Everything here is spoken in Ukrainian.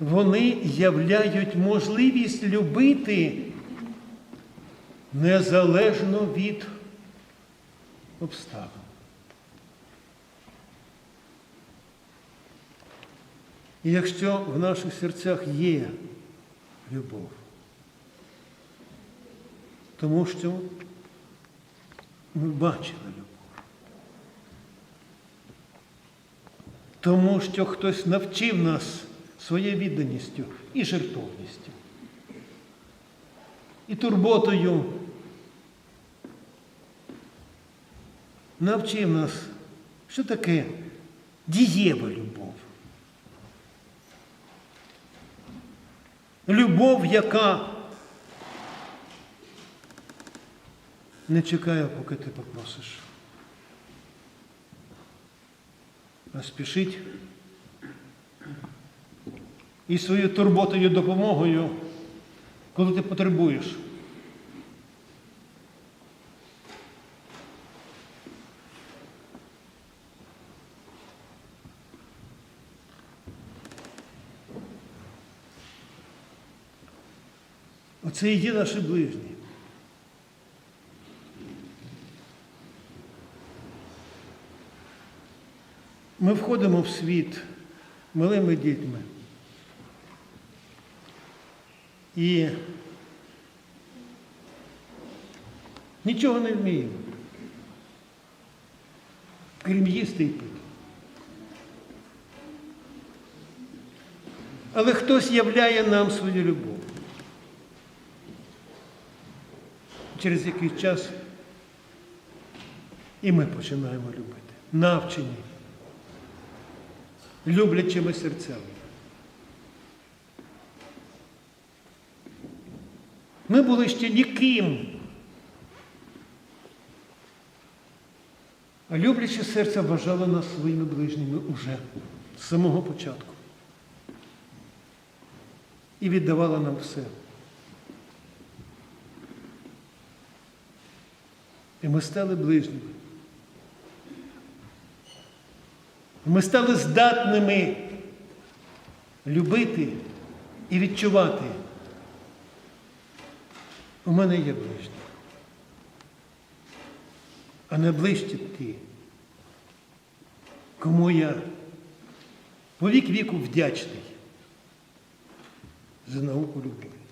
вони являють можливість любити незалежно від обставин. І якщо в наших серцях є любов, тому що ми бачили любов. Тому що хтось навчив нас своєю відданістю і жертовністю, і турботою. Навчив нас, що таке дієва любов. Любов, яка не чекає, поки ти попросиш. А спішить і своєю турботою, допомогою, коли ти потребуєш. Оце і є наші ближні. Ми входимо в світ малими дітьми. І нічого не вміємо, крім їсти і пити. Але хтось являє нам свою любов. Через якийсь час і ми починаємо любити. Навчені, люблячими серцями. Ми були ще ніким. А любляче серце вважало нас своїми ближніми уже з самого початку. І віддавало нам все. І ми стали ближніми. Ми стали здатними любити і відчувати. У мене є ближні. А не ближче ті, кому я по вік віку вдячний за науку любові.